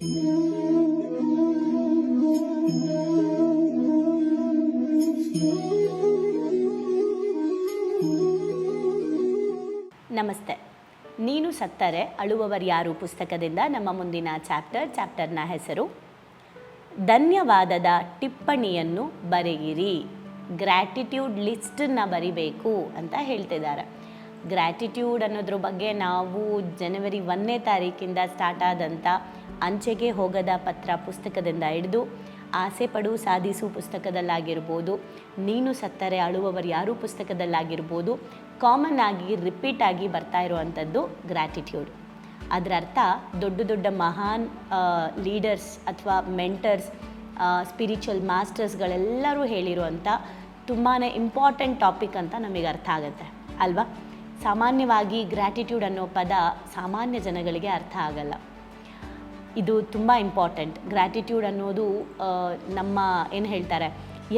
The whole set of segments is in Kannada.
ನಮಸ್ತೆ. ನೀನು ಸತ್ತರೆ ಅಳುವವರು ಯಾರು ಪುಸ್ತಕದಿಂದ ನಮ್ಮ ಮುಂದಿನ ಚಾಪ್ಟರ್, ಚಾಪ್ಟರ್ನ ಹೆಸರು? ಧನ್ಯವಾದದ ಟಿಪ್ಪಣಿಯನ್ನು ಬರೆಯಿರಿ. ಗ್ರ್ಯಾಟಿಟ್ಯೂಡ್ ಲಿಸ್ಟನ್ನು ಬರಿಬೇಕು ಅಂತ ಹೇಳ್ತಿದ್ದಾರೆ. ಗ್ರ್ಯಾಟಿಟ್ಯೂಡ್ ಅನ್ನೋದ್ರ ಬಗ್ಗೆ ನಾವು ಜನವರಿ ಒಂದನೇ ತಾರೀಕಿಂದ ಸ್ಟಾರ್ಟ್ ಆದಂಥ ಅಂಚೆಗೆ ಹೋಗದ ಪತ್ರ ಪುಸ್ತಕದಿಂದ ಹಿಡಿದು ಆಸೆ ಪಡು ಸಾಧಿಸು ಪುಸ್ತಕದಲ್ಲಾಗಿರ್ಬೋದು, ನೀನು ಸತ್ತರೆ ಅಳುವವರು ಯಾರು ಪುಸ್ತಕದಲ್ಲಾಗಿರ್ಬೋದು ಕಾಮನ್ ಆಗಿ ರಿಪೀಟ್ ಆಗಿ ಬರ್ತಾ ಇರುವಂಥದ್ದು ಗ್ರ್ಯಾಟಿಟ್ಯೂಡ್. ಅದರ ಅರ್ಥ ದೊಡ್ಡ ದೊಡ್ಡ ಮಹಾನ್ ಲೀಡರ್ಸ್ ಅಥವಾ ಮೆಂಟರ್ಸ್ ಸ್ಪಿರಿಚುವಲ್ ಮಾಸ್ಟರ್ಸ್ಗಳೆಲ್ಲರೂ ಹೇಳಿರುವಂಥ ತುಂಬಾ ಇಂಪಾರ್ಟೆಂಟ್ ಟಾಪಿಕ್ ಅಂತ ನಮಗೆ ಅರ್ಥ ಆಗುತ್ತೆ, ಅಲ್ವಾ? ಸಾಮಾನ್ಯವಾಗಿ ಗ್ರ್ಯಾಟಿಟ್ಯೂಡ್ ಅನ್ನೋ ಪದ ಸಾಮಾನ್ಯ ಜನಗಳಿಗೆ ಅರ್ಥ ಆಗಲ್ಲ. ಇದು ತುಂಬ ಇಂಪಾರ್ಟೆಂಟ್ ಗ್ರ್ಯಾಟಿಟ್ಯೂಡ್ ಅನ್ನೋದು ನಮ್ಮ ಏನು ಹೇಳ್ತಾರೆ,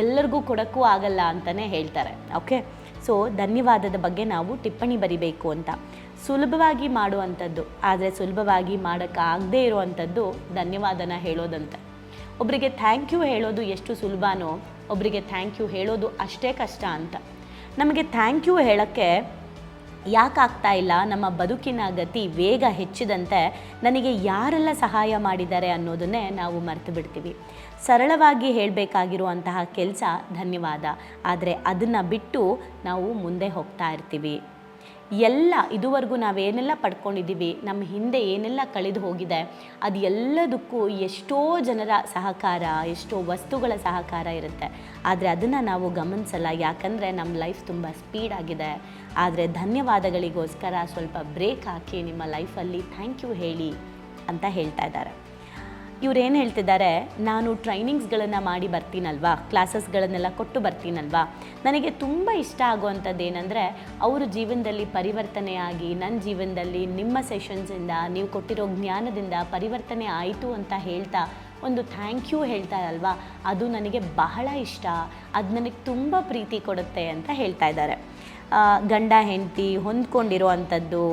ಎಲ್ಲರಿಗೂ ಕೊಡೋಕ್ಕೂ ಆಗಲ್ಲ ಅಂತಲೇ ಹೇಳ್ತಾರೆ ಓಕೆ ಸೊ ಧನ್ಯವಾದದ ಬಗ್ಗೆ ನಾವು ಟಿಪ್ಪಣಿ ಬರಿಬೇಕು ಅಂತ. ಸುಲಭವಾಗಿ ಮಾಡುವಂಥದ್ದು, ಆದರೆ ಸುಲಭವಾಗಿ ಮಾಡೋಕ್ಕಾಗದೇ ಇರುವಂಥದ್ದು ಧನ್ಯವಾದನ ಹೇಳೋದಂತೆ. ಒಬ್ಬರಿಗೆ ಥ್ಯಾಂಕ್ ಯು ಹೇಳೋದು ಎಷ್ಟು ಸುಲಭನೋ ಒಬ್ಬರಿಗೆ ಥ್ಯಾಂಕ್ ಯು ಹೇಳೋದು ಅಷ್ಟೇ ಕಷ್ಟ ಅಂತ. ನಮಗೆ ಥ್ಯಾಂಕ್ ಯು ಹೇಳೋಕ್ಕೆ ಯಾಕೆ ಆಗ್ತಾ ಇಲ್ಲ? ನಮ್ಮ ಬದುಕಿನ ಗತಿ ವೇಗ ಹೆಚ್ಚಿದಂತೆ ನನಗೆ ಯಾರೆಲ್ಲ ಸಹಾಯ ಮಾಡಿದ್ದಾರೆ ಅನ್ನೋದನ್ನೇ ನಾವು ಮರೆತು ಬಿಡ್ತೀವಿ. ಸರಳವಾಗಿ ಹೇಳಬೇಕಾಗಿರುವಂತಹ ಕೆಲಸ ಧನ್ಯವಾದ. ಆದರೆ ಅದನ್ನು ಬಿಟ್ಟು ನಾವು ಮುಂದೆ ಹೋಗ್ತಾ ಇರ್ತೀವಿ. ಎಲ್ಲ ಇದುವರೆಗೂ ನಾವೇನೆಲ್ಲ ಪಡ್ಕೊಂಡಿದ್ದೀವಿ, ನಮ್ಮ ಹಿಂದೆ ಏನೆಲ್ಲ ಕಳೆದು ಹೋಗಿದೆ ಅದು ಎಲ್ಲದಕ್ಕೂ ಎಷ್ಟೋ ಜನರ ಸಹಕಾರ, ಎಷ್ಟೋ ವಸ್ತುಗಳ ಸಹಕಾರ ಇರುತ್ತೆ. ಆದರೆ ಅದನ್ನು ನಾವು ಗಮನಿಸಲ್ಲ, ಯಾಕಂದರೆ ನಮ್ಮ ಲೈಫ್ ತುಂಬ ಸ್ಪೀಡ್ ಆಗಿದೆ. ಆದರೆ ಧನ್ಯವಾದಗಳಿಗೋಸ್ಕರ ಸ್ವಲ್ಪ ಬ್ರೇಕ್ ಹಾಕಿ ನಿಮ್ಮ ಲೈಫಲ್ಲಿ ಥ್ಯಾಂಕ್ ಯು ಹೇಳಿ ಅಂತ ಹೇಳ್ತಾ ಇದ್ದಾರೆ. ಇವ್ರು ಏನು ಹೇಳ್ತಿದ್ದಾರೆ, ನಾನು ಟ್ರೈನಿಂಗ್ಸ್ಗಳನ್ನು ಮಾಡಿ ಬರ್ತೀನಲ್ವಾ? ಕ್ಲಾಸಸ್ಗಳನ್ನೆಲ್ಲ ಕೊಟ್ಟು ಬರ್ತೀನಲ್ವಾ? ನನಗೆ ತುಂಬ ಇಷ್ಟ ಆಗುವಂಥದ್ದು ಏನಂದರೆ ಅವರು ಜೀವನದಲ್ಲಿ ಪರಿವರ್ತನೆಯಾಗಿ ನನ್ನ ಜೀವನದಲ್ಲಿ ನಿಮ್ಮ ಸೆಷನ್ಸಿಂದ ನೀವು ಕೊಟ್ಟಿರೋ ಜ್ಞಾನದಿಂದ ಪರಿವರ್ತನೆ ಆಯಿತು ಅಂತ ಹೇಳ್ತಾ ಒಂದು ಥ್ಯಾಂಕ್ ಯು ಹೇಳ್ತಾರಲ್ವಾ ಅದು ನನಗೆ ಬಹಳ ಇಷ್ಟ. ಅದು ನನಗೆ ತುಂಬ ಪ್ರೀತಿ ಕೊಡುತ್ತೆ ಅಂತ ಹೇಳ್ತಾ ಇದ್ದಾರೆ. ಗಂಡ, ಹೆಂಡತಿ ಹೊಂದ್ಕೊಂಡಿರೋ ಅಂಥದ್ದು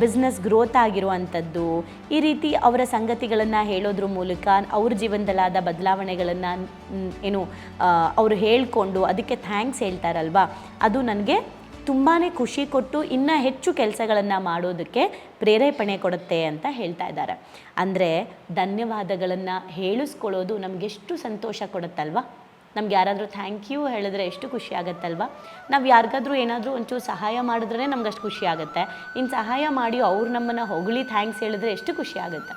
ಬಿಸ್ನೆಸ್ ಗ್ರೋತ್ ಆಗಿರುವಂಥದ್ದು, ಈ ರೀತಿ ಅವರ ಸಂಗತಿಗಳನ್ನು ಹೇಳೋದ್ರ ಮೂಲಕ ಅವ್ರ ಜೀವನದಲ್ಲಾದ ಬದಲಾವಣೆಗಳನ್ನು ಏನು ಅವರು ಹೇಳಿಕೊಂಡು ಅದಕ್ಕೆ ಥ್ಯಾಂಕ್ಸ್ ಹೇಳ್ತಾರಲ್ವಾ? ಅದು ನನಗೆ ತುಂಬಾ ಖುಷಿ ಕೊಟ್ಟು ಇನ್ನೂ ಹೆಚ್ಚು ಕೆಲಸಗಳನ್ನು ಮಾಡೋದಕ್ಕೆ ಪ್ರೇರೇಪಣೆ ಕೊಡುತ್ತೆ ಅಂತ ಹೇಳ್ತಾ ಇದ್ದಾರೆ. ಅಂದರೆ ಧನ್ಯವಾದಗಳನ್ನು ಹೇಳಿಸ್ಕೊಳ್ಳೋದು ನಮಗೆಷ್ಟು ಸಂತೋಷ ಕೊಡುತ್ತಲ್ವಾ? ನಮ್ಗೆ ಯಾರಾದರೂ ಥ್ಯಾಂಕ್ ಯು ಹೇಳಿದ್ರೆ ಎಷ್ಟು ಖುಷಿ ಆಗುತ್ತಲ್ವಾ? ನಾವು ಯಾರಿಗಾದ್ರೂ ಏನಾದರೂ ಒಂಚೂರು ಸಹಾಯ ಮಾಡಿದ್ರೆ ನಮ್ಗೆ ಅಷ್ಟು ಖುಷಿ ಆಗುತ್ತೆ. ಇನ್ನು ಸಹಾಯ ಮಾಡಿ ಅವ್ರು ನಮ್ಮನ್ನು ಹೊಗಳಿ ಥ್ಯಾಂಕ್ಸ್ ಹೇಳಿದ್ರೆ ಎಷ್ಟು ಖುಷಿ ಆಗುತ್ತೆ?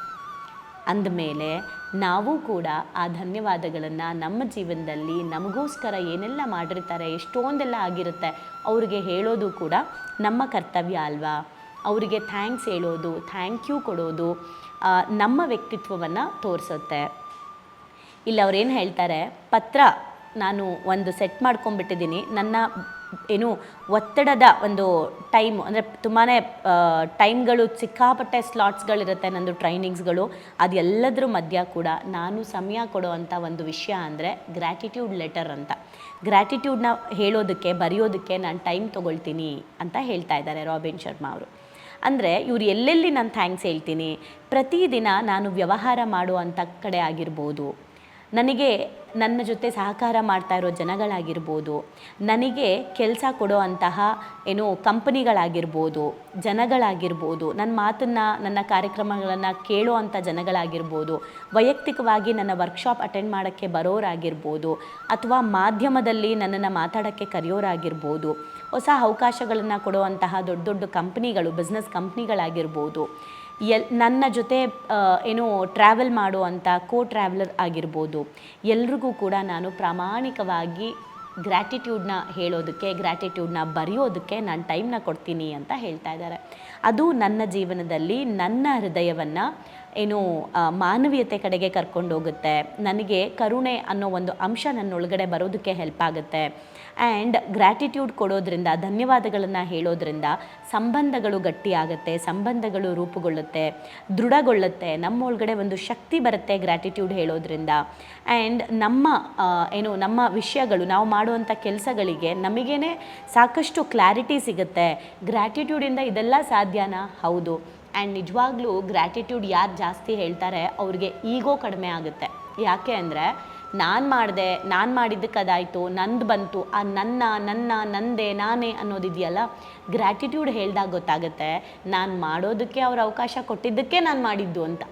ಅಂದಮೇಲೆ ನಾವು ಕೂಡ ಆ ಧನ್ಯವಾದಗಳನ್ನು ನಮ್ಮ ಜೀವನದಲ್ಲಿ ನಮಗೋಸ್ಕರ ಏನೆಲ್ಲ ಮಾಡಿರ್ತಾರೆ, ಎಷ್ಟೊಂದೆಲ್ಲ ಆಗಿರುತ್ತೆ ಅವರಿಗೆ ಹೇಳೋದು ಕೂಡ ನಮ್ಮ ಕರ್ತವ್ಯ ಅಲ್ವಾ? ಅವರಿಗೆ ಥ್ಯಾಂಕ್ಸ್ ಹೇಳೋದು ಥ್ಯಾಂಕ್ ಯು ಕೊಡೋದು ನಮ್ಮ ವ್ಯಕ್ತಿತ್ವವನ್ನು ತೋರಿಸುತ್ತೆ. ಇಲ್ಲಿ ಅವ್ರೇನು ಹೇಳ್ತಾರೆ? ಪತ್ರ. ನಾನು ಒಂದು ಸೆಟ್ ಮಾಡ್ಕೊಂಡ್ಬಿಟ್ಟಿದ್ದೀನಿ. ನನ್ನ ಏನು ಒತ್ತಡದ ಒಂದು ಟೈಮ್ ಅಂದರೆ ತುಂಬಾ ಟೈಮ್ಗಳು ಸಿಕ್ಕಾಪಟ್ಟೆ ಸ್ಲಾಟ್ಸ್ಗಳಿರುತ್ತೆ ನಂದು ಟ್ರೈನಿಂಗ್ಸ್ಗಳು ಅದೆಲ್ಲದ್ರ ಮಧ್ಯ ಕೂಡ ನಾನು ಸಮಯ ಕೊಡುವಂಥ ಒಂದು ವಿಷಯ ಅಂದರೆ ಗ್ರ್ಯಾಟಿಟ್ಯೂಡ್ ಲೆಟರ್ ಅಂತ. ಗ್ರ್ಯಾಟಿಟ್ಯೂಡ್ನ ಹೇಳೋದಕ್ಕೆ, ಬರೆಯೋದಕ್ಕೆ ನಾನು ಟೈಮ್ ತೊಗೊಳ್ತೀನಿ ಅಂತ ಹೇಳ್ತಾ ಇದ್ದಾರೆ ರಾಬಿನ್ ಶರ್ಮಾ ಅವರು. ಅಂದರೆ ಇವರು ಎಲ್ಲೆಲ್ಲಿ ನಾನು ಥ್ಯಾಂಕ್ಸ್ ಹೇಳ್ತೀನಿ? ಪ್ರತಿದಿನ ನಾನು ವ್ಯವಹಾರ ಮಾಡುವಂಥ ಕಡೆ ಆಗಿರ್ಬೋದು. ನನಗೆ ನನ್ನ ಜೊತೆ ಸಹಕಾರ ಮಾಡ್ತಾ ಇರೋ ಜನಗಳಾಗಿರ್ಬೋದು, ನನಗೆ ಕೆಲಸ ಕೊಡೋ ಅಂತಹ ಏನು ಕಂಪನಿಗಳಾಗಿರ್ಬೋದು, ಜನಗಳಾಗಿರ್ಬೋದು, ನನ್ನ ಮಾತನ್ನು, ನನ್ನ ಕಾರ್ಯಕ್ರಮಗಳನ್ನು ಕೇಳೋ ಅಂಥ ಜನಗಳಾಗಿರ್ಬೋದು, ವೈಯಕ್ತಿಕವಾಗಿ ನನ್ನ ವರ್ಕ್ಶಾಪ್ ಅಟೆಂಡ್ ಮಾಡೋಕ್ಕೆ ಬರೋರಾಗಿರ್ಬೋದು, ಅಥವಾ ಮಾಧ್ಯಮದಲ್ಲಿ ನನ್ನನ್ನು ಮಾತಾಡೋಕ್ಕೆ ಕರೆಯೋರಾಗಿರ್ಬೋದು, ಹೊಸ ಅವಕಾಶಗಳನ್ನು ಕೊಡುವಂತಹ ದೊಡ್ಡ ದೊಡ್ಡ ಕಂಪ್ನಿಗಳು ಬಿಸ್ನೆಸ್ ಕಂಪ್ನಿಗಳಾಗಿರ್ಬೋದು ಎಲ್ ನನ್ನ ಜೊತೆ ಏನು ಟ್ರಾವೆಲ್ ಮಾಡುವಂಥ ಕೋ ಟ್ರಾವೆಲರ್ ಆಗಿರ್ಬೋದು. ಎಲ್ರಿಗೂ ಕೂಡ ನಾನು ಪ್ರಾಮಾಣಿಕವಾಗಿ ಗ್ರ್ಯಾಟಿಟ್ಯೂಡ್ನ ಹೇಳೋದಕ್ಕೆ ಗ್ರ್ಯಾಟಿಟ್ಯೂಡ್ನ ಬರೆಯೋದಕ್ಕೆ ನಾನು ಟೈಮ್ನ ಕೊಡ್ತೀನಿ ಅಂತ ಹೇಳ್ತಾ ಇದ್ದಾರೆ. ಅದು ನನ್ನ ಜೀವನದಲ್ಲಿ ನನ್ನ ಹೃದಯವನ್ನು ಏನು ಮಾನವೀಯತೆ ಕಡೆಗೆ ಕರ್ಕೊಂಡು ಹೋಗುತ್ತೆ ನನಗೆ ಕರುಣೆ ಅನ್ನೋ ಒಂದು ಅಂಶ ನನ್ನೊಳಗಡೆ ಬರೋದಕ್ಕೆ ಹೆಲ್ಪ್ ಆಗುತ್ತೆ. ಆ್ಯಂಡ್ ಗ್ರ್ಯಾಟಿಟ್ಯೂಡ್ ಕೊಡೋದ್ರಿಂದ, ಧನ್ಯವಾದಗಳನ್ನು ಹೇಳೋದ್ರಿಂದ ಸಂಬಂಧಗಳು ಗಟ್ಟಿಯಾಗುತ್ತೆ, ಸಂಬಂಧಗಳು ರೂಪುಗೊಳ್ಳುತ್ತೆ, ದೃಢಗೊಳ್ಳುತ್ತೆ. ನಮ್ಮ ಒಳಗಡೆ ಒಂದು ಶಕ್ತಿ ಬರುತ್ತೆ ಗ್ರ್ಯಾಟಿಟ್ಯೂಡ್ ಹೇಳೋದ್ರಿಂದ. ಆ್ಯಂಡ್ ನಮ್ಮ ಏನು ನಮ್ಮ ವಿಷಯಗಳು, ನಾವು ಮಾಡುವಂಥ ಕೆಲಸಗಳಿಗೆ ನಮಗೇನೆ ಸಾಕಷ್ಟು ಕ್ಲಾರಿಟಿ ಸಿಗುತ್ತೆ. ಗ್ರ್ಯಾಟಿಟ್ಯೂಡಿಂದ ಇದೆಲ್ಲ ಸಾಧ್ಯನಾ? ಹೌದು. ಆ್ಯಂಡ್ ನಿಜವಾಗ್ಲೂ ಗ್ರ್ಯಾಟಿಟ್ಯೂಡ್ ಯಾರು ಜಾಸ್ತಿ ಹೇಳ್ತಾರೆ, ಅವ್ರಿಗೆ ಈಗೋ ಕಡಿಮೆ ಆಗುತ್ತೆ. ಯಾಕೆ ಅಂದರೆ ನಾನು ಮಾಡಿದೆ, ನಾನು ಮಾಡಿದ್ದಕ್ಕೆ ಅದಾಯಿತು, ನಂದು ಬಂತು, ಆ ನನ್ನ ನನ್ನ, ನಂದೆ, ನಾನೇ ಅನ್ನೋದಿದೆಯಲ್ಲ ಗ್ರ್ಯಾಟಿಟ್ಯೂಡ್ ಹೇಳ್ದಾಗ ಗೊತ್ತಾಗುತ್ತೆ, ನಾನು ಮಾಡೋದಕ್ಕೆ ಅವ್ರ ಅವಕಾಶ ಕೊಟ್ಟಿದ್ದಕ್ಕೆ ನಾನು ಮಾಡಿದ್ದು ಅಂತ.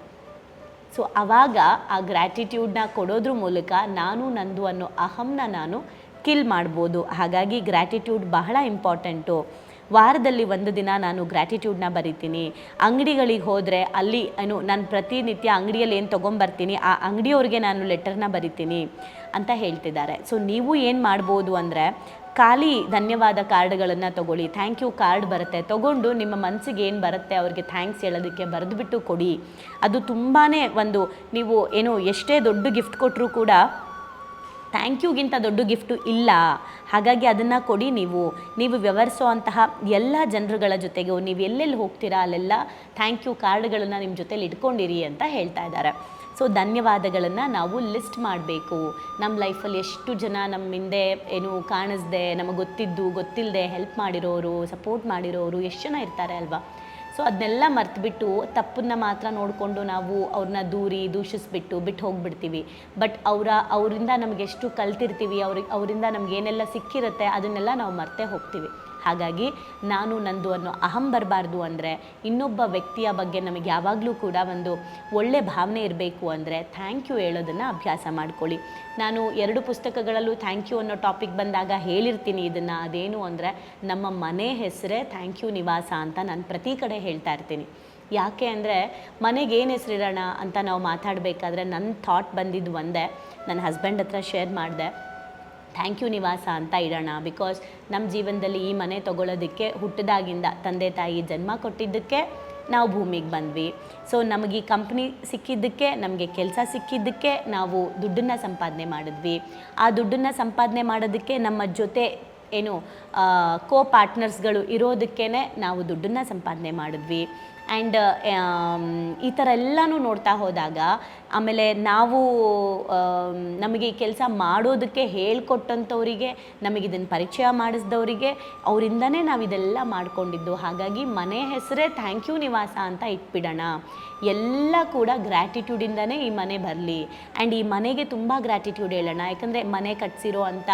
ಸೊ ಆವಾಗ ಆ ಗ್ರ್ಯಾಟಿಟ್ಯೂಡ್ನ ಕೊಡೋದ್ರ ಮೂಲಕ ನಾನು, ನಂದು ಅನ್ನೋ ಅಹಂನ ನಾನು ಕಿಲ್ ಮಾಡ್ಬೋದು. ಹಾಗಾಗಿ ಗ್ರ್ಯಾಟಿಟ್ಯೂಡ್ ಬಹಳ ಇಂಪಾರ್ಟೆಂಟು ವಾರದಲ್ಲಿ ಒಂದು ದಿನ ನಾನು ಗ್ರ್ಯಾಟಿಟ್ಯೂಡ್ನ ಬರಿತೀನಿ. ಅಂಗಡಿಗಳಿಗೆ ಹೋದರೆ ಅಲ್ಲಿ, ಏನು, ನಾನು ಪ್ರತಿನಿತ್ಯ ಅಂಗಡಿಯಲ್ಲಿ ಏನು ತೊಗೊಂಬರ್ತೀನಿ, ಆ ಅಂಗಡಿಯವ್ರಿಗೆ ನಾನು ಲೆಟರ್ನ ಬರಿತೀನಿ ಅಂತ ಹೇಳ್ತಿದ್ದಾರೆ. ಸೊ ನೀವು ಏನು ಮಾಡ್ಬೋದು ಅಂದರೆ, ಖಾಲಿ ಧನ್ಯವಾದ ಕಾರ್ಡ್ಗಳನ್ನು ತಗೊಳ್ಳಿ. ಥ್ಯಾಂಕ್ ಯು ಕಾರ್ಡ್ ಬರುತ್ತೆ. ತಗೊಂಡು ನಿಮ್ಮ ಮನಸ್ಸಿಗೆ ಏನು ಬರುತ್ತೆ, ಅವ್ರಿಗೆ ಥ್ಯಾಂಕ್ಸ್ ಹೇಳೋದಕ್ಕೆ ಬರೆದುಬಿಟ್ಟು ಕೊಡಿ. ಅದು ತುಂಬಾ ಒಂದು, ನೀವು, ಏನು, ಎಷ್ಟೇ ದೊಡ್ಡ ಗಿಫ್ಟ್ ಕೊಟ್ಟರೂ ಕೂಡ ಥ್ಯಾಂಕ್ ಯುಗಿಂತ ದೊಡ್ಡ ಗಿಫ್ಟು ಇಲ್ಲ. ಹಾಗಾಗಿ ಅದನ್ನು ಕೊಡಿ ನೀವು. ನೀವು ವ್ಯವಹರಿಸೋ ಅಂತಹ ಎಲ್ಲ ಜನರುಗಳ ಜೊತೆಗೂ ನೀವು ಎಲ್ಲೆಲ್ಲಿ ಹೋಗ್ತೀರಾ ಅಲ್ಲೆಲ್ಲ ಥ್ಯಾಂಕ್ ಯು ಕಾರ್ಡ್ಗಳನ್ನು ನಿಮ್ಮ ಜೊತೆಲಿ ಇಟ್ಕೊಂಡಿರಿ ಅಂತ ಹೇಳ್ತಾ ಇದ್ದಾರೆ. ಸೊ, ಧನ್ಯವಾದಗಳನ್ನು ನಾವು ಲಿಸ್ಟ್ ಮಾಡಬೇಕು. ನಮ್ಮ ಲೈಫಲ್ಲಿ ಎಷ್ಟು ಜನ ನಮ್ಮ ಹಿಂದೆ ಏನು ಕಾಣಿಸ್ದೆ, ನಮಗೆ ಗೊತ್ತಿದ್ದು ಗೊತ್ತಿಲ್ಲದೆ ಹೆಲ್ಪ್ ಮಾಡಿರೋರು, ಸಪೋರ್ಟ್ ಮಾಡಿರೋರು, ಎಷ್ಟು ಜನ ಇರ್ತಾರೆ ಅಲ್ವಾ? ಸೊ ಅದನ್ನೆಲ್ಲ ಮರ್ತುಬಿಟ್ಟು ತಪ್ಪನ್ನ ಮಾತ್ರ ನೋಡಿಕೊಂಡು ನಾವು ಅವ್ರನ್ನ ದೂರಿ, ದೂಷಿಸ್ಬಿಟ್ಟು ಬಿಟ್ಟು ಹೋಗ್ಬಿಡ್ತೀವಿ. ಬಟ್ ಅವರ, ಅವರಿಂದ ನಮಗೆ ಎಷ್ಟು ಕಲ್ತಿರ್ತೀವಿ, ಅವ್ರಿಗೆ, ಅವರಿಂದ ನಮ್ಗೆ ಏನೆಲ್ಲ ಸಿಕ್ಕಿರುತ್ತೆ ಅದನ್ನೆಲ್ಲ ನಾವು ಮರ್ತೇ ಹೋಗ್ತೀವಿ. ಹಾಗಾಗಿ ನಾನು ನಂದು ಅನ್ನೋ ಅಹಂ ಬರಬಾರ್ದು ಅಂದರೆ ಇನ್ನೊಬ್ಬ ವ್ಯಕ್ತಿಯ ಬಗ್ಗೆ ನಮಗೆ ಯಾವಾಗಲೂ ಕೂಡ ಒಂದು ಒಳ್ಳೆ ಭಾವನೆ ಇರಬೇಕು ಅಂದರೆ ಥ್ಯಾಂಕ್ ಯು ಹೇಳೋದನ್ನು ಅಭ್ಯಾಸ ಮಾಡ್ಕೊಳ್ಳಿ. ನಾನು ಎರಡು ಪುಸ್ತಕಗಳಲ್ಲೂ ಥ್ಯಾಂಕ್ ಯು ಅನ್ನೋ ಟಾಪಿಕ್ ಬಂದಾಗ ಹೇಳಿರ್ತೀನಿ ಇದನ್ನು. ಅದೇನು ಅಂದರೆ ನಮ್ಮ ಮನೆ ಹೆಸರೇ ಥ್ಯಾಂಕ್ ಯು ನಿವಾಸ ಅಂತ ನಾನು ಪ್ರತಿ ಕಡೆ ಹೇಳ್ತಾ ಇರ್ತೀನಿ. ಯಾಕೆ ಅಂದರೆ ಮನೆಗೆ ಏನು ಹೆಸರಿಡೋಣ ಅಂತ ನಾವು ಮಾತಾಡಬೇಕಾದ್ರೆ ನನ್ನ ಥಾಟ್ ಬಂದಿದ್ದು ಒಂದೇ. ನನ್ನ ಹಸ್ಬೆಂಡ್ ಹತ್ರ ಶೇರ್ ಮಾಡಿದೆ. ಥ್ಯಾಂಕ್ ಯು ನಿವಾಸ ಅಂತ ಇಡೋಣ. ಬಿಕಾಸ್ ನಮ್ಮ ಜೀವನದಲ್ಲಿ ಈ ಮನೆ ತೊಗೊಳೋದಕ್ಕೆ ಹುಟ್ಟಿದಾಗಿಂದ ತಂದೆ ತಾಯಿ ಜನ್ಮ ಕೊಟ್ಟಿದ್ದಕ್ಕೆ ನಾವು ಭೂಮಿಗೆ ಬಂದ್ವಿ. ಸೊ ನಮಗೆ ಈ ಕಂಪ್ನಿ ಸಿಕ್ಕಿದ್ದಕ್ಕೆ, ನಮಗೆ ಕೆಲಸ ಸಿಕ್ಕಿದ್ದಕ್ಕೆ ನಾವು ದುಡ್ಡನ್ನು ಸಂಪಾದನೆ ಮಾಡಿದ್ವಿ. ಆ ದುಡ್ಡನ್ನು ಸಂಪಾದನೆ ಮಾಡೋದಕ್ಕೆ ನಮ್ಮ ಜೊತೆ ಏನು ಕೋ ಪಾರ್ಟ್ನರ್ಸ್ಗಳು ಇರೋದಕ್ಕೇ ನಾವು ದುಡ್ಡನ್ನು ಸಂಪಾದನೆ ಮಾಡಿದ್ವಿ. ಆ್ಯಂಡ್ ಈ ಥರ ಎಲ್ಲನೂ ನೋಡ್ತಾ ಹೋದಾಗ, ಆಮೇಲೆ ನಾವು ನಮಗೆ ಈ ಕೆಲಸ ಮಾಡೋದಕ್ಕೆ ಹೇಳ್ಕೊಟ್ಟಂಥವರಿಗೆ, ನಮಗೆ ಇದನ್ನು ಪರಿಚಯ ಮಾಡಿಸಿದವರಿಗೆ, ಅವರಿಂದನೇ ನಾವು ಇದೆಲ್ಲ ಮಾಡ್ಕೊಂಡಿದ್ದು. ಹಾಗಾಗಿ ಮನೆ ಹೆಸರೇ ಥ್ಯಾಂಕ್ ಯು ನಿವಾಸ ಅಂತ ಇಟ್ಬಿಡೋಣ. ಎಲ್ಲ ಕೂಡ ಗ್ರ್ಯಾಟಿಟ್ಯೂಡಿಂದನೇ ಈ ಮನೆ ಬರಲಿ. ಆ್ಯಂಡ್ ಈ ಮನೆಗೆ ತುಂಬ ಗ್ರ್ಯಾಟಿಟ್ಯೂಡ್ ಹೇಳೋಣ. ಯಾಕಂದರೆ ಮನೆ ಕಟ್ಸಿರೋ ಅಂಥ,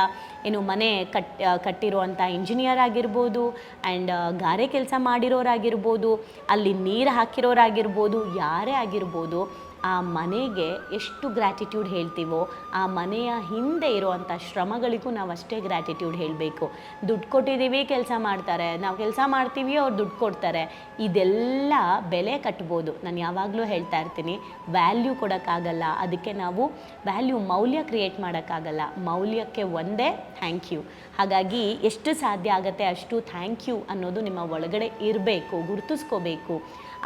ಏನು ಮನೆ ಕಟ್ ಕಟ್ಟಿರೋ ಅಂಥ ಇಂಜಿನಿಯರ್ ಆಗಿರ್ಬೋದು ಆ್ಯಂಡ್ ಗಾರೆ ಕೆಲಸ ಮಾಡಿರೋರಾಗಿರ್ಬೋದು, ಅಲ್ಲಿ ನೀರು ಹಾಕಿರೋರಾಗಿರ್ಬೋದು ಯಾರೇ ಆಗಿರ್ಬೋದು ಆ ಮನೆಗೆ ಎಷ್ಟು ಗ್ರ್ಯಾಟಿಟ್ಯೂಡ್ ಹೇಳ್ತೀವೋ, ಆ ಮನೆಯ ಹಿಂದೆ ಇರುವಂಥ ಶ್ರಮಗಳಿಗೂ ನಾವು ಅಷ್ಟೇ ಗ್ರ್ಯಾಟಿಟ್ಯೂಡ್ ಹೇಳಬೇಕು. ದುಡ್ಡು ಕೊಟ್ಟಿದ್ದೀವಿ ಕೆಲಸ ಮಾಡ್ತಾರೆ. ನಾವು ಕೆಲಸ ಮಾಡ್ತೀವಿ, ಅವ್ರು ದುಡ್ಡು ಕೊಡ್ತಾರೆ. ಇದೆಲ್ಲ ಬೆಲೆ ಕಟ್ಬೋದು. ನಾನು ಯಾವಾಗಲೂ ಹೇಳ್ತಾ ಇರ್ತೀನಿ ವ್ಯಾಲ್ಯೂ ಕೊಡೋಕ್ಕಾಗಲ್ಲ. ಅದಕ್ಕೆ ನಾವು ವ್ಯಾಲ್ಯೂ ಮೌಲ್ಯ ಕ್ರಿಯೇಟ್ ಮಾಡೋಕ್ಕಾಗಲ್ಲ. ಮೌಲ್ಯಕ್ಕೆ ಒಂದೇ ಥ್ಯಾಂಕ್ ಯು ಹಾಗಾಗಿ ಎಷ್ಟು ಸಾಧ್ಯ ಆಗುತ್ತೆ ಅಷ್ಟು ಥ್ಯಾಂಕ್ ಯು ಅನ್ನೋದು ನಿಮ್ಮ ಒಳಗಡೆ ಇರಬೇಕು, ಗುರುತಿಸ್ಕೋಬೇಕು.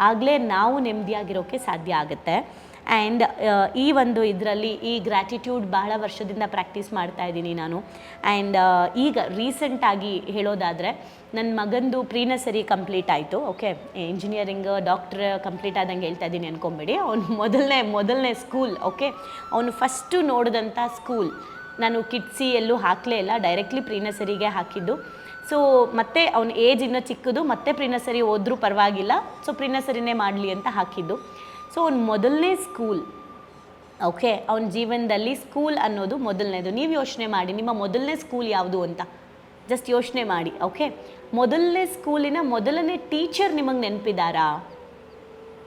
ಆಗಲೇ ನಾವು ನೆಮ್ಮದಿಯಾಗಿರೋಕ್ಕೆ ಸಾಧ್ಯ ಆಗುತ್ತೆ. ಆ್ಯಂಡ್ ಈ ಒಂದು ಇದರಲ್ಲಿ ಈ ಗ್ರ್ಯಾಟಿಟ್ಯೂಡ್ ಬಹಳ ವರ್ಷದಿಂದ ಪ್ರಾಕ್ಟೀಸ್ ಮಾಡ್ತಾ ಇದ್ದೀನಿ ನಾನು. ಆ್ಯಂಡ್ ಈಗ ರೀಸೆಂಟಾಗಿ ಹೇಳೋದಾದರೆ ನನ್ನ ಮಗಂದು ಪ್ರೀನಸರಿ ಕಂಪ್ಲೀಟ್ ಆಯಿತು ಓಕೆ ಇಂಜಿನಿಯರಿಂಗ್ ಡಾಕ್ಟ್ರ್ ಕಂಪ್ಲೀಟ್ ಆದಂಗೆ ಹೇಳ್ತಾ ಇದ್ದೀನಿ ಅನ್ಕೊಂಬೇಡಿ. ಅವನು ಮೊದಲನೇ ಮೊದಲನೇ ಸ್ಕೂಲ್ ಓಕೆ ಅವನು ಫಸ್ಟು ನೋಡಿದಂಥ ಸ್ಕೂಲ್ ನಾನು ಕಿಡ್ಸಿ ಎಲ್ಲೂ ಹಾಕಲೇ ಇಲ್ಲ ಡೈರೆಕ್ಟ್ಲಿ ಪ್ರೀನಸರಿಗೆ ಹಾಕಿದ್ದು. ಸೊ ಮತ್ತೆ ಅವನ ಏಜ್ ಇನ್ನು ಚಿಕ್ಕದು, ಮತ್ತೆ ಪ್ರಿನಸರಿ ಹೋದ್ರೂ ಪರವಾಗಿಲ್ಲ. ಸೊ ಪ್ರಿನಸರಿನೇ ಮಾಡಲಿ ಅಂತ ಹಾಕಿದ್ದು. ಸೊ ಅವ್ನು ಮೊದಲನೇ ಸ್ಕೂಲ್ ಓಕೆ ಅವನ ಜೀವನದಲ್ಲಿ ಸ್ಕೂಲ್ ಅನ್ನೋದು ಮೊದಲನೇದು. ನೀವು ಯೋಚನೆ ಮಾಡಿ, ನಿಮ್ಮ ಮೊದಲನೇ ಸ್ಕೂಲ್ ಯಾವುದು ಅಂತ. ಜಸ್ಟ್ ಯೋಚನೆ ಮಾಡಿ ಓಕೆ ಮೊದಲನೇ ಸ್ಕೂಲಿನ ಮೊದಲನೇ ಟೀಚರ್ ನಿಮಗೆ ನೆನಪಿದ್ದಾರಾ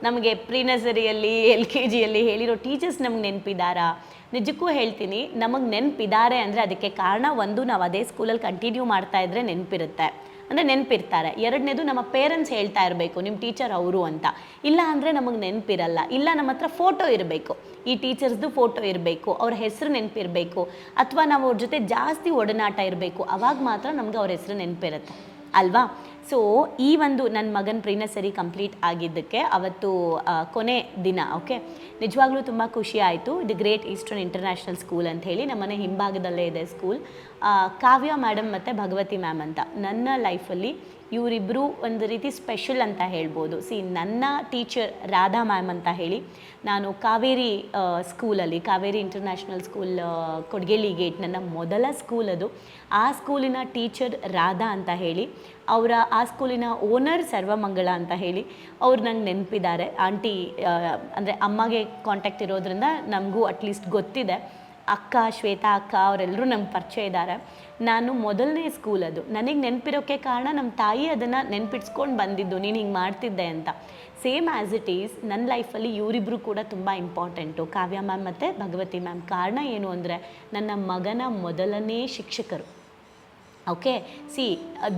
ನಮಗೆ ಪ್ರೀ ನರ್ಸರಿಯಲ್ಲಿ, ಎಲ್ ಕೆ ಜಿಯಲ್ಲಿ ಹೇಳಿರೋ ಟೀಚರ್ಸ್ ನಮ್ಗೆ ನೆನಪಿದಾರಾ? ನಿಜಕ್ಕೂ ಹೇಳ್ತೀನಿ, ನಮಗೆ ನೆನಪಿದ್ದಾರೆ ಅಂದರೆ ಅದಕ್ಕೆ ಕಾರಣ ಒಂದು, ನಾವು ಅದೇ ಸ್ಕೂಲಲ್ಲಿ ಕಂಟಿನ್ಯೂ ಮಾಡ್ತಾ ಇದ್ರೆ ನೆನಪಿರುತ್ತೆ. ಅಂದರೆ ನೆನಪಿರ್ತಾರೆ. ಎರಡನೇದು ನಮ್ಮ ಪೇರೆಂಟ್ಸ್ ಹೇಳ್ತಾ ಇರಬೇಕು ನಿಮ್ಮ ಟೀಚರ್ ಅವರು ಅಂತ. ಇಲ್ಲ ಅಂದರೆ ನಮಗೆ ನೆನಪಿರಲ್ಲ. ಇಲ್ಲ ನಮ್ಮ ಹತ್ರ ಫೋಟೋ ಇರಬೇಕು. ಈ ಟೀಚರ್ಸ್ದು ಫೋಟೋ ಇರಬೇಕು, ಅವ್ರ ಹೆಸರು ನೆನಪಿರಬೇಕು, ಅಥವಾ ನಾವು ಅವ್ರ ಜೊತೆ ಜಾಸ್ತಿ ಒಡನಾಟ ಇರಬೇಕು, ಅವಾಗ ಮಾತ್ರ ನಮ್ಗೆ ಅವ್ರ ಹೆಸರು ನೆನಪಿರುತ್ತೆ. ಅಲ್ವಾ? ಸೊ ಈ ಒಂದು ನನ್ನ ಮಗನ ಪ್ರೀನಸರಿ ಕಂಪ್ಲೀಟ್ ಆಗಿದ್ದಕ್ಕೆ ಅವತ್ತು ಕೊನೆ ದಿನ ಓಕೆ ನಿಜವಾಗ್ಲೂ ತುಂಬ ಖುಷಿ ಆಯಿತು. The great eastern international school ಅಂತ ಹೇಳಿ ನಮ್ಮನೆ ಹಿಂಭಾಗದಲ್ಲೇ ಇದೆ ಸ್ಕೂಲ್ ಕಾವ್ಯ ಮೇಡಮ್ ಮತ್ತು ಭಗವತಿ ಮ್ಯಾಮ್ ಅಂತ ನನ್ನ ಲೈಫಲ್ಲಿ ಇವರಿಬ್ಬರು ಒಂದು ರೀತಿ ಸ್ಪೆಷಲ್ ಅಂತ ಹೇಳ್ಬೋದು. ಸಿ, ನನ್ನ ಟೀಚರ್ ರಾಧಾ ಮ್ಯಾಮ್ ಅಂತ ಹೇಳಿ, ನಾನು ಕಾವೇರಿ ಸ್ಕೂಲಲ್ಲಿ, Kaveri international school Kodigehalli gate, ನನ್ನ ಮೊದಲ ಸ್ಕೂಲ್ ಅದು. ಆ ಸ್ಕೂಲಿನ ಟೀಚರ್ ರಾಧಾ ಅಂತ ಹೇಳಿ, ಅವರ ಆ ಸ್ಕೂಲಿನ ಓನರ್ ಸರ್ವಮಂಗಳ ಅಂತ ಹೇಳಿ, ಅವ್ರು ನಂಗೆ ನೆನಪಿದ್ದಾರೆ. ಆಂಟಿ ಅಂದರೆ ಅಮ್ಮಗೆ ಕಾಂಟ್ಯಾಕ್ಟ್ ಇರೋದ್ರಿಂದ ನಮಗೂ ಅಟ್ಲೀಸ್ಟ್ ಗೊತ್ತಿದೆ. ಅಕ್ಕ, ಶ್ವೇತಾ ಅಕ್ಕ ಅವರೆಲ್ಲರೂ ನಮ್ಮ ಪರಿಚಯ ಇದ್ದಾರೆ. ನಾನು ಮೊದಲನೇ ಸ್ಕೂಲ್ ಅದು. ನನಗೆ ನೆನಪಿರೋಕ್ಕೆ ಕಾರಣ ನಮ್ಮ ತಾಯಿ ಅದನ್ನು ನೆನ್ಪಿಟ್ಸ್ಕೊಂಡು ಬಂದಿದ್ದು. ನೀನು ಹಿಂಗೆ ಮಾಡ್ತಿದ್ದೆ ಅಂತ. ಸೇಮ್ ಆ್ಯಸ್ ಇಟ್ ಈಸ್ ನನ್ನ ಲೈಫಲ್ಲಿ ಇವರಿಬ್ಬರು ಕೂಡ ತುಂಬ ಇಂಪಾರ್ಟೆಂಟು ಕಾವ್ಯ ಮ್ಯಾಮ್ ಮತ್ತು ಭಗವತಿ ಮ್ಯಾಮ್ ಕಾರಣ ಏನು ಅಂದರೆ ನನ್ನ ಮಗನ ಮೊದಲನೇ ಶಿಕ್ಷಕರು. ಓಕೆ? ಸಿ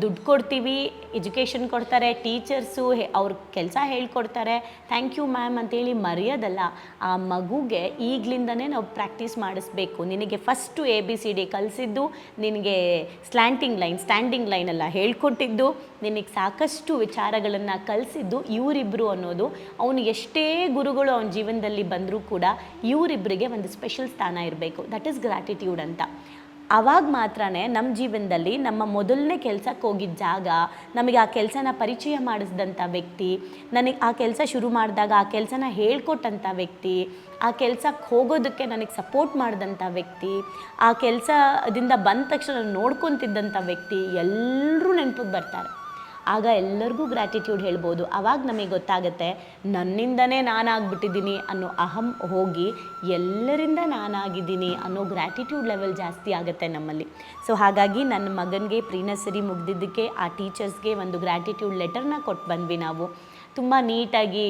ದುಡ್ಡು ಕೊಡ್ತೀವಿ, ಎಜುಕೇಷನ್ ಕೊಡ್ತಾರೆ, ಟೀಚರ್ಸು ಅವ್ರ ಕೆಲಸ ಹೇಳ್ಕೊಡ್ತಾರೆ. ಥ್ಯಾಂಕ್ ಯು ಮ್ಯಾಮ್ ಅಂತೇಳಿ ಮರೆಯೋದಲ್ಲ, ಆ ಮಗುಗೆ ಈಗಲಿಂದನೇ ನಾವು ಪ್ರಾಕ್ಟೀಸ್ ಮಾಡಿಸ್ಬೇಕು. ನಿನಗೆ first A, B, C, D ಕಲಿಸಿದ್ದು, ನಿನಗೆ ಸ್ಲ್ಯಾಂಟಿಂಗ್ ಲೈನ್, ಸ್ಟ್ಯಾಂಡಿಂಗ್ ಲೈನ್ ಎಲ್ಲ ಹೇಳ್ಕೊಟ್ಟಿದ್ದು, ನಿನಗೆ ಸಾಕಷ್ಟು ವಿಚಾರಗಳನ್ನು ಕಲಿಸಿದ್ದು ಇವರಿಬ್ಬರು ಅನ್ನೋದು, ಅವನು ಎಷ್ಟೇ ಗುರುಗಳು ಅವನ ಜೀವನದಲ್ಲಿ ಬಂದರೂ ಕೂಡ ಇವರಿಬ್ಬರಿಗೆ ಒಂದು ಸ್ಪೆಷಲ್ ಸ್ಥಾನ ಇರಬೇಕು. ದಟ್ ಈಸ್ ಗ್ರ್ಯಾಟಿಟ್ಯೂಡ್ ಅಂತ. ಆವಾಗ ಮಾತ್ರ ನಮ್ಮ ಜೀವನದಲ್ಲಿ ನಮ್ಮ ಮೊದಲನೇ ಕೆಲಸಕ್ಕೆ ಹೋಗಿದ್ದ ಜಾಗ, ನಮಗೆ ಆ ಕೆಲಸನ ಪರಿಚಯ ಮಾಡಿಸಿದಂಥ ವ್ಯಕ್ತಿ, ನನಗೆ ಆ ಕೆಲಸ ಶುರು ಮಾಡಿದಾಗ ಆ ಕೆಲಸನ ಹೇಳ್ಕೊಟ್ಟಂಥ ವ್ಯಕ್ತಿ, ಆ ಕೆಲಸಕ್ಕೆ ಹೋಗೋದಕ್ಕೆ ನನಗೆ ಸಪೋರ್ಟ್ ಮಾಡಿದಂಥ ವ್ಯಕ್ತಿ, ಆ ಕೆಲಸದಿಂದ ಬಂದ ತಕ್ಷಣ ನೋಡ್ಕೊತಿದ್ದಂಥ ವ್ಯಕ್ತಿ ಎಲ್ಲರೂ ನೆನಪಿಗೆ ಬರ್ತಾರೆ. ಆಗ ಎಲ್ಲರಿಗೂ ಗ್ರ್ಯಾಟಿಟ್ಯೂಡ್ ಹೇಳ್ಬೋದು. ಆವಾಗ ನಮಗೆ ಗೊತ್ತಾಗುತ್ತೆ, ನನ್ನಿಂದನೇ ನಾನಾಗ್ಬಿಟ್ಟಿದ್ದೀನಿ ಅನ್ನೋ ಅಹಂ ಹೋಗಿ ಎಲ್ಲರಿಂದ ನಾನಾಗಿದ್ದೀನಿ ಅನ್ನೋ ಗ್ರ್ಯಾಟಿಟ್ಯೂಡ್ ಲೆವೆಲ್ ಜಾಸ್ತಿ ಆಗುತ್ತೆ ನಮ್ಮಲ್ಲಿ. ಸೊ ಹಾಗಾಗಿ ನನ್ನ ಮಗನಿಗೆ ಪ್ರೀ ನರ್ಸರಿ ಮುಗ್ದಿದ್ದಕ್ಕೆ, ಆ ಟೀಚರ್ಸ್ಗೆ ಒಂದು ಗ್ರ್ಯಾಟಿಟ್ಯೂಡ್ ಲೆಟರ್ನ ಕೊಟ್ಟು ಬಂದ್ವಿ ನಾವು. ತುಂಬ ನೀಟಾಗಿ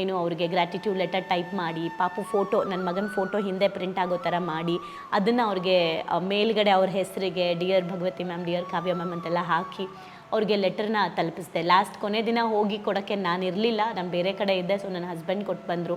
ಏನು ಅವ್ರಿಗೆ ಗ್ರ್ಯಾಟಿಟ್ಯೂಡ್ ಲೆಟರ್ ಟೈಪ್ ಮಾಡಿ, ಪಾಪು ಫೋಟೋ ನನ್ನ ಮಗನ ಫೋಟೋ ಹಿಂದೆ ಪ್ರಿಂಟ್ ಆಗೋ ಥರ ಮಾಡಿ, ಅದನ್ನು ಅವ್ರಿಗೆ ಮೇಲ್ಗಡೆ ಅವ್ರ ಹೆಸರಿಗೆ dear Bhagavati ma'am dear Kavya ma'am ಅಂತೆಲ್ಲ ಹಾಕಿ ಅವ್ರಿಗೆ ಲೆಟರ್ನ ತಲುಪಿಸಿದೆ. ಲಾಸ್ಟ್ ಕೊನೆ ದಿನ ಹೋಗಿ ಕೊಡೋಕ್ಕೆ ನಾನು ಇರಲಿಲ್ಲ. ನಾನು ಬೇರೆ ಕಡೆ ಇದ್ದೆ ಸೊ ನನ್ನ ಹಸ್ಬೆಂಡ್ ಕೊಟ್ಟು ಬಂದರು.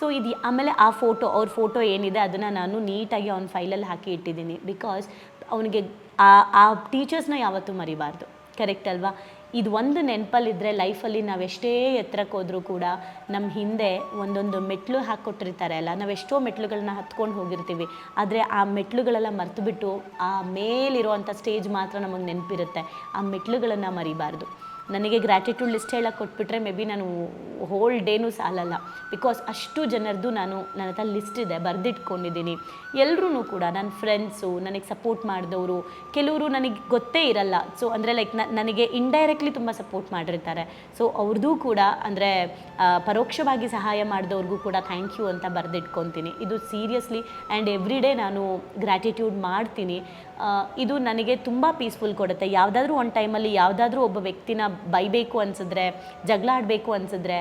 ಸೊ ಇದು ಆಮೇಲೆ ಆ ಫೋಟೋ ಅವ್ರ ಫೋಟೋ ಏನಿದೆ ಅದನ್ನು ನಾನು ನೀಟಾಗಿ ಅವ್ನ ಫೈಲಲ್ಲಿ ಹಾಕಿ ಇಟ್ಟಿದ್ದೀನಿ. ಬಿಕಾಸ್ ಅವನಿಗೆ ಆ ಆ ಟೀಚರ್ಸ್ನ ಯಾವತ್ತೂ ಮರಿಬಾರ್ದು. ಕರೆಕ್ಟ್ ಅಲ್ವಾ? ಇದು ಒಂದು ನೆನಪಲ್ಲಿದ್ದರೆ ಲೈಫಲ್ಲಿ ನಾವೆಷ್ಟೇ ಎತ್ತರಕ್ಕೆ ಹೋದರೂ ಕೂಡ ನಮ್ಮ ಹಿಂದೆ ಒಂದೊಂದು ಮೆಟ್ಲು ಹಾಕ್ಕೊಟ್ಟಿರ್ತಾರೆ ಅಲ್ಲ? ನಾವೆಷ್ಟೋ ಮೆಟ್ಲುಗಳನ್ನ ಹತ್ಕೊಂಡು ಹೋಗಿರ್ತೀವಿ. ಆದರೆ ಆ ಮೆಟ್ಲುಗಳೆಲ್ಲ ಮರೆತು ಬಿಟ್ಟು ಆ ಮೇಲಿರುವಂಥ ಸ್ಟೇಜ್ ಮಾತ್ರ ನಮಗೆ ನೆನಪಿರುತ್ತೆ. ಆ ಮೆಟ್ಲುಗಳನ್ನು ಮರಿಬಾರ್ದು. ನನಗೆ ಗ್ರ್ಯಾಟಿಟ್ಯೂಡ್ ಲಿಸ್ಟ್ ಹೇಳಕ್ಕೆ ಕೊಟ್ಬಿಟ್ರೆ ಮೇ ಬಿ ನಾನು ಹೋಲ್ ಡೇನೂ ಸಾಲಲ್ಲ. ಬಿಕಾಸ್ ಅಷ್ಟು ಜನರದ್ದು ನಾನು ನನ್ನ ಹತ್ರ ಲಿಸ್ಟ್ ಇದೆ, ಬರೆದಿಟ್ಕೊಂಡಿದ್ದೀನಿ. ಎಲ್ಲರೂ ಕೂಡ ನನ್ನ ಫ್ರೆಂಡ್ಸು ನನಗೆ ಸಪೋರ್ಟ್ ಮಾಡಿದವರು, ಕೆಲವರು ನನಗೆ ಗೊತ್ತೇ ಇರಲ್ಲ. ಸೊ ಅಂದರೆ ಲೈಕ್ ನನಗೆ ಇಂಡೈರೆಕ್ಟ್ಲಿ ತುಂಬ ಸಪೋರ್ಟ್ ಮಾಡಿರ್ತಾರೆ. ಸೊ ಅವ್ರದ್ದು ಕೂಡ, ಅಂದರೆ ಪರೋಕ್ಷವಾಗಿ ಸಹಾಯ ಮಾಡಿದವ್ರಿಗೂ ಕೂಡ ಥ್ಯಾಂಕ್ ಯು ಅಂತ ಬರೆದಿಟ್ಕೊತೀನಿ. ಇದು ಸೀರಿಯಸ್ಲಿ ಆ್ಯಂಡ್ ಎವ್ರಿ ಡೇ ನಾನು ಗ್ರ್ಯಾಟಿಟ್ಯೂಡ್ ಮಾಡ್ತೀನಿ. ಇದು ನನಗೆ ತುಂಬ ಪೀಸ್ಫುಲ್ ಕೊಡುತ್ತೆ. ಯಾವುದಾದ್ರೂ ಒಂದು ಟೈಮಲ್ಲಿ ಯಾವುದಾದ್ರೂ ಒಬ್ಬ ವ್ಯಕ್ತಿನ ಬೈಬೇಕು ಅನಿಸಿದ್ರೆ, ಜಗಳ ಆಡಬೇಕು ಅನಿಸಿದ್ರೆ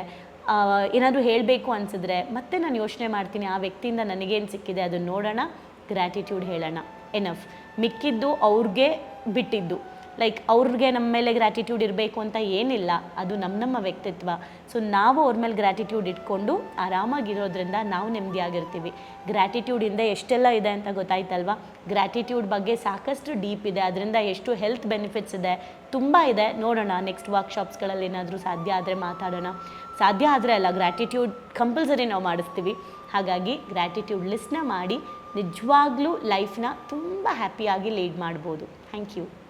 ಏನಾದರೂ ಹೇಳಬೇಕು ಅನಿಸಿದ್ರೆ ಮತ್ತೆ ನಾನು ಯೋಚನೆ ಮಾಡ್ತೀನಿ, ಆ ವ್ಯಕ್ತಿಯಿಂದ ನನಗೇನು ಸಿಕ್ಕಿದೆ ಅದನ್ನು ನೋಡೋಣ ಗ್ರ್ಯಾಟಿಟ್ಯೂಡ್ ಹೇಳೋಣ. ಎನಫ್ ಮಿಕ್ಕಿದ್ದು ಅವ್ರಿಗೆ ಬಿಟ್ಟಿದ್ದು. ಲೈಕ್ ಅವ್ರಿಗೆ ನಮ್ಮ ಮೇಲೆ ಗ್ರ್ಯಾಟಿಟ್ಯೂಡ್ ಇರಬೇಕು ಅಂತ ಏನಿಲ್ಲ. ಅದು ನಮ್ಮ ನಮ್ಮ ವ್ಯಕ್ತಿತ್ವ. ಸೊ ನಾವು ಅವ್ರ ಮೇಲೆ ಗ್ರ್ಯಾಟಿಟ್ಯೂಡ್ ಇಟ್ಕೊಂಡು ಆರಾಮಾಗಿರೋದ್ರಿಂದ ನಾವು ನೆಮ್ಮದಿಯಾಗಿರ್ತೀವಿ. ಗ್ರ್ಯಾಟಿಟ್ಯೂಡಿಂದ ಎಷ್ಟೆಲ್ಲ ಇದೆ ಅಂತ ಗೊತ್ತಾಯ್ತಲ್ವ? ಗ್ರ್ಯಾಟಿಟ್ಯೂಡ್ ಬಗ್ಗೆ ಸಾಕಷ್ಟು ಡೀಪ್ ಇದೆ. ಅದರಿಂದ ಎಷ್ಟು ಹೆಲ್ತ್ ಬೆನಿಫಿಟ್ಸ್ ಇದೆ? ತುಂಬ ಇದೆ. ನೋಡೋಣ ನೆಕ್ಸ್ಟ್ ವರ್ಕ್ಶಾಪ್ಸ್ಗಳಲ್ಲಿ ಏನಾದರೂ ಸಾಧ್ಯ ಆದರೆ ಮಾತಾಡೋಣ. ಸಾಧ್ಯ ಆದರೆ ಅಲ್ಲ ಗ್ರ್ಯಾಟಿಟ್ಯೂಡ್ ಕಂಪಲ್ಸರಿ ನಾವು ಮಾಡಿಸ್ತೀವಿ. ಹಾಗಾಗಿ ಗ್ರ್ಯಾಟಿಟ್ಯೂಡ್ ಲಿಸ್ಟ್ನ ಮಾಡಿ ನಿಜವಾಗ್ಲೂ ಲೈಫ್ನ ತುಂಬ ಹ್ಯಾಪಿಯಾಗಿ ಲೀಡ್ ಮಾಡ್ಬೋದು. Thank you